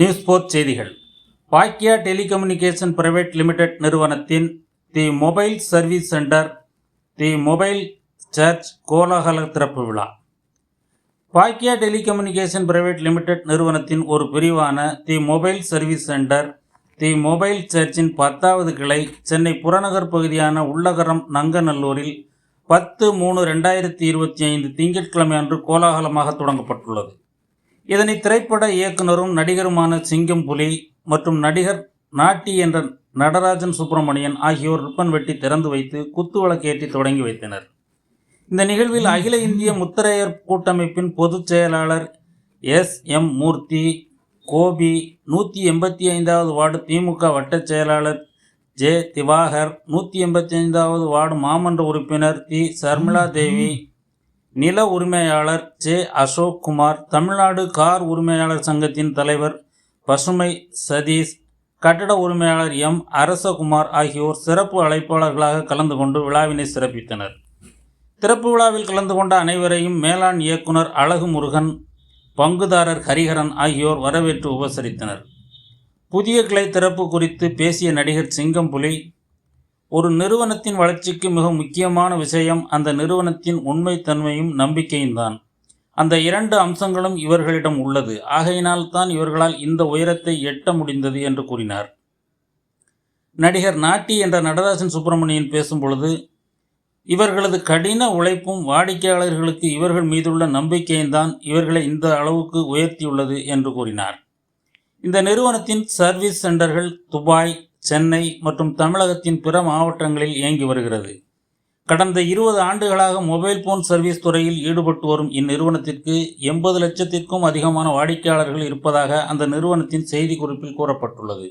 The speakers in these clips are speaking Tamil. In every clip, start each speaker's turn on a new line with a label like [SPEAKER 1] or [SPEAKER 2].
[SPEAKER 1] நியூஸ் போர்ட் செய்திகள். பாக்கியா டெலிகம்யூனிகேஷன் பிரைவேட் லிமிடெட் நிறுவனத்தின் the mobile service centre the mobile search கோலாகல திறப்பு விழா. பாக்கியா டெலிகம்யூனிகேஷன் பிரைவேட் லிமிடெட் நிறுவனத்தின் ஒரு பிரிவான the mobile service centre the mobile சர்ச்சின் பத்தாவது கிளை சென்னை புறநகர் பகுதியான உள்ளகரம் நங்கநல்லூரில் பத்து மூணு ரெண்டாயிரத்தி இருபத்தி ஐந்து திங்கட்கிழமை அன்று கோலாகலமாக தொடங்கப்பட்டுள்ளது. இதனை திரைப்பட இயக்குனரும் நடிகருமான சிங்கம் புலி மற்றும் நடிகர் நாட்டி என்ற நடராஜன் சுப்பிரமணியன் ஆகியோர் ரிப்பன் வெட்டி திறந்து வைத்து குத்து வழக்கேற்றி தொடங்கி வைத்தனர். இந்த நிகழ்வில் அகில இந்திய முத்தரையர் கூட்டமைப்பின் பொதுச் செயலாளர் எஸ். எம். மூர்த்தி கோபி நூற்றி எண்பத்தி ஐந்தாவது வார்டு திமுக வட்டச் செயலாளர் ஜே. திவாகர் நூற்றி எண்பத்தி ஐந்தாவது வார்டு மாமன்ற உறுப்பினர் தி. சர்மிளா தேவி நில உரிமையாளர் ஜே. அசோக் குமார் தமிழ்நாடு கார் உரிமையாளர் சங்கத்தின் தலைவர் பசுமை சதீஷ் கட்டட உரிமையாளர் எம். அரசகுமார் ஆகியோர் சிறப்பு அழைப்பாளர்களாக கலந்து கொண்டு விழாவினை சிறப்பித்தனர். திறப்பு விழாவில் கலந்து கொண்ட அனைவரையும் மேலாண் இயக்குனர் அழகு முருகன் பங்குதாரர் ஹரிஹரன் ஆகியோர் வரவேற்று உபசரித்தனர். புதிய கிளை திறப்பு குறித்து பேசிய நடிகர் சிங்கம் புலி ஒரு நிறுவனத்தின் வளர்ச்சிக்கு மிக முக்கியமான விஷயம் அந்த நிறுவனத்தின் உண்மைத்தன்மையும் நம்பிக்கையும் தான் அந்த இரண்டு அம்சங்களும் இவர்களிடம் உள்ளது. ஆகையினால் தான் இவர்களால் இந்த உயரத்தை எட்ட முடிந்தது என்று கூறினார். நடிகர் நாட்டி என்ற நடராஜன் சுப்பிரமணியன் பேசும் பொழுது இவர்களது கடின உழைப்பும் வாடிக்கையாளர்களுக்கு இவர்கள் மீதுள்ள நம்பிக்கையும் தான் இவர்களை இந்த அளவுக்கு உயர்த்தியுள்ளது என்று கூறினார். இந்த நிறுவனத்தின் சர்வீஸ் சென்டர்கள் துபாய் சென்னை மற்றும் தமிழகத்தின் பிற மாவட்டங்களில் இயங்கி வருகிறது. கடந்த இருபது ஆண்டுகளாக மொபைல் போன் சர்வீஸ் துறையில் ஈடுபட்டு வரும் இந்நிறுவனத்திற்கு எண்பது லட்சத்திற்கும் அதிகமான வாடிக்கையாளர்கள் இருப்பதாக அந்த நிறுவனத்தின் செய்திக்குறிப்பில் கூறப்பட்டுள்ளது.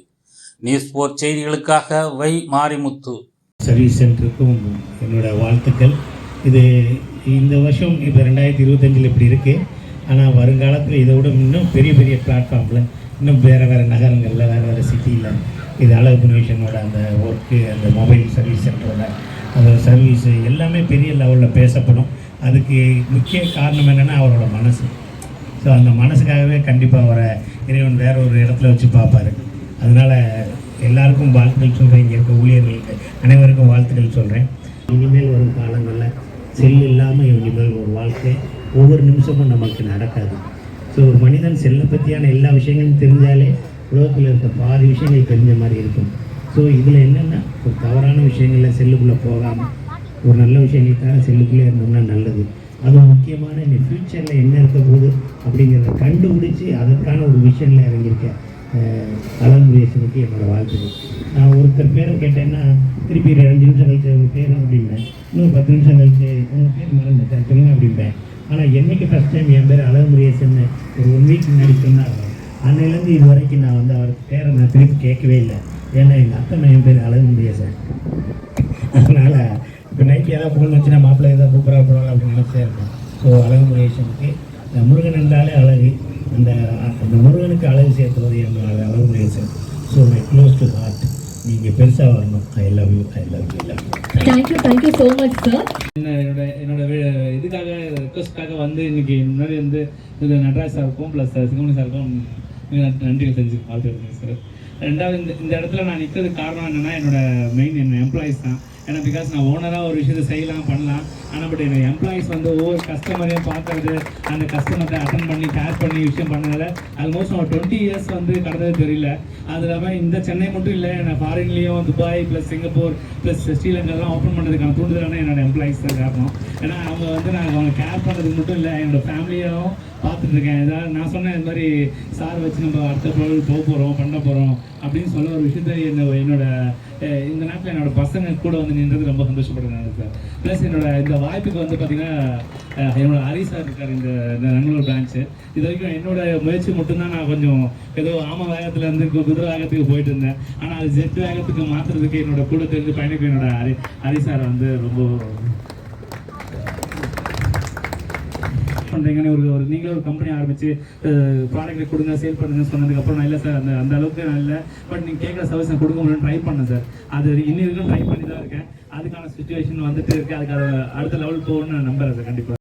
[SPEAKER 1] நியூஸ் போர் செய்திகளுக்காக வை மாரிமுத்து.
[SPEAKER 2] சர்வீஸ் சென்டருக்கும் என்னோட வாழ்த்துக்கள். இது இந்த வருஷம் இப்போ ரெண்டாயிரத்தி இருபத்தஞ்சில் இப்படி இருக்குது ஆனால் வருங்காலத்தில் இதை விட இன்னும் பெரிய பெரிய பிளாட்ஃபார்மில் இன்னும் வேறு வேறு நகரங்களில் வேறு வேறு சிட்டியில் இது அழகு புனிஷனோட அந்த ஒர்க்கு அந்த மொபைல் சர்வீஸ் சென்டரோட அந்த சர்வீஸு எல்லாமே பெரிய லெவலில் பேசப்படும். அதுக்கு முக்கிய காரணம் என்னென்னா அவரோட மனசு. ஸோ அந்த மனசுக்காகவே கண்டிப்பாக அவரை இறைவன் வேற ஒரு இடத்துல வச்சு பார்ப்பாரு. அதனால் எல்லாருக்கும் வாழ்த்துக்கள் சொல்கிறேன் இங்கே இருக்க ஊழியர்களுக்கு அனைவருக்கும் வாழ்த்துக்கள் சொல்கிறேன் இனிமேல் வரும் காலங்களில் செல் இல்லாமல் இனிமேல் ஒரு வாழ்க்கை ஒவ்வொரு நிமிஷமும் நமக்கு நடக்காது. ஸோ ஒரு மனிதன் செல்லை பற்றியான எல்லா விஷயங்களும் தெரிஞ்சாலே உலகத்தில் இருக்க பாதி விஷயங்கள் தெரிஞ்ச மாதிரி இருக்கும். ஸோ இதில் என்னென்னா ஒரு தவறான விஷயங்களில் செல்லுக்குள்ளே போகாமல் ஒரு நல்ல விஷயங்களுக்காக செல்லுக்குள்ளே இருந்தோம்னா நல்லது. அதுவும் முக்கியமான இந்த ஃப்யூச்சரில் என்ன இருக்க போகுது அப்படிங்கிறத கண்டுபிடிச்சி அதற்கான ஒரு விஷயத்தில் இறங்கியிருக்கேன் அலங்குரேசனுக்கு என்னோடய வாழ்த்துக்கள். நான் ஒருத்தர் பேரை கேட்டேன்னா திருப்பி ஒரு அஞ்சு நிமிஷம் கழிச்சு உங்கள் பேர் அப்படிம்பேன். இன்னும் பத்து நிமிஷம் கழிச்சு உங்கள் பேர் மறந்துட்டேன் சொல்லுங்க அப்படிம்பேன். ஆனால் என்னைக்கு ஃபஸ்ட் டைம் என் பேர் அலங்குரேசன் ஒரு ஒன் வீக் முன்னாடி சொன்னார் அன்னையிலேருந்து இது வரைக்கும் நான் வந்து அவர் பேரை நான் திருப்பி கேட்கவே இல்லை. ஏன்னா எங்கள் அத்தை என் பேர் அழகுமுடியேசன் அதனால் இப்போ நைட்டு ஏதாவது ஃபோன் வச்சுன்னா மாப்பிள்ளை ஏதாவது கூப்பிட்றா போகிறாங்க அப்படின்னு நினச்சே இருக்கேன் ஸோ அழகுமுடியேசனுக்கு முருகன் என்றாலே அழகு. அந்த அந்த முருகனுக்கு அழகு சேர்த்துவது என்னோட அழகு sir so my close to heart நீங்கள் பெருசாக வரணும். I love you I love you love
[SPEAKER 3] Thank you, thank you so much, sir.
[SPEAKER 4] என்ன என்னோட என்னோட இதுக்காக ரிக்வஸ்ட்காக வந்து இன்னைக்கு முன்னாடி வந்து நடராஜ் சாருக்கும் ப்ளஸ் சிங்கமணி சாருக்கும் நன்றிகள் தெரிஞ்சு வாழ்த்துக்கிறேன் சார் ரெண்டாவது இந்த இந்த இடத்துல நான் நிற்கிறதுக்கு காரணம் என்னன்னா என்னோட மெயின் என்ன எம்ப்ளாயிஸ் தான். ஏன்னா பிகாஸ் நான் ஓனராக ஒரு விஷயத்தை செய்யலாம் பண்ணலாம். ஆனால் பட் என்னோட எம்ப்ளாயிஸ் வந்து ஒவ்வொரு கஸ்டமரையும் பார்க்கறது அந்த கஸ்டமர்கிட்ட அட்டன் பண்ணி கேர் பண்ணி விஷயம் பண்ணதால் ஆல்மோஸ்ட் நான் டுவெண்ட்டி இயர்ஸ் வந்து கடந்தது தெரியல. அது இல்லாமல் இந்த சென்னை மட்டும் இல்லை நான் ஃபாரின்லேயும் துபாய் ப்ளஸ் சிங்கப்பூர் ப்ளஸ் ஸ்ரீலங்காலாம் ஓப்பன் பண்ணுறதுக்கான தூண்டுதலான என்னோட எம்ப்ளாயிஸ் தான் காரணம். ஏன்னா அவங்க வந்து நான் அவங்க கேர் பண்ணுறதுக்கு மட்டும் இல்லை என்னோட ஃபேமிலியாகவும் பார்த்துட்டு இருக்கேன். ஏதாவது நான் சொன்னேன் இந்த மாதிரி சார் வச்சு நம்ம அடுத்த பொருள் போக போகிறோம் பண்ண போகிறோம் அப்படின்னு சொல்ல ஒரு விஷயத்த என்ன என்னோட இந்த நாட்டில் என்னோட பசங்க கூட வந்து நின்றது ரொம்ப சந்தோஷப்படுறேன் சார் ப்ளஸ் என்னோட இந்த வாய்ப்புக்கு வந்து பார்த்தீங்கன்னா என்னோட ஹரி சார் இருக்கார் இந்த இந்த நங்களூர் பிரான்ச்சு இது வரைக்கும் என்னோட முயற்சி மட்டும்தான் நான் கொஞ்சம் ஏதோ ஆம வேகத்துல இருந்து குதிரை வேகத்துக்கு போயிட்டு இருந்தேன். ஆனால் அது ஜெட் வேகத்துக்கு மாற்றுறதுக்கு என்னோட கூட தெரிஞ்சு பயணிக்கு என்னோட ஹரி ஹரி சார் வந்து ரொம்ப பண்ணுறீங்கன்னு ஒரு ஒரு நீங்களே ஒரு கம்பெனி ஆரம்பித்து ப்ராடக்ட் கொடுங்க சேல் பண்ணுங்க சொன்னதுக்கப்புறம் நான் இல்லை சார் அந்த அந்த அளவுக்கு நான் இல்லை. பட் நீங்கள் கேட்குற சர்வீஸ் நான் கொடுக்க முடியும்னு ட்ரை பண்ணேன் சார் அது இன்னும் ட்ரை பண்ணி தான் இருக்கேன். அதுக்கான சுச்சுவேஷன் வந்துட்டு இருக்கு. அதுக்கு அடுத்த லெவல் போகணும்னு நான் நம்புறேன் சார் கண்டிப்பாக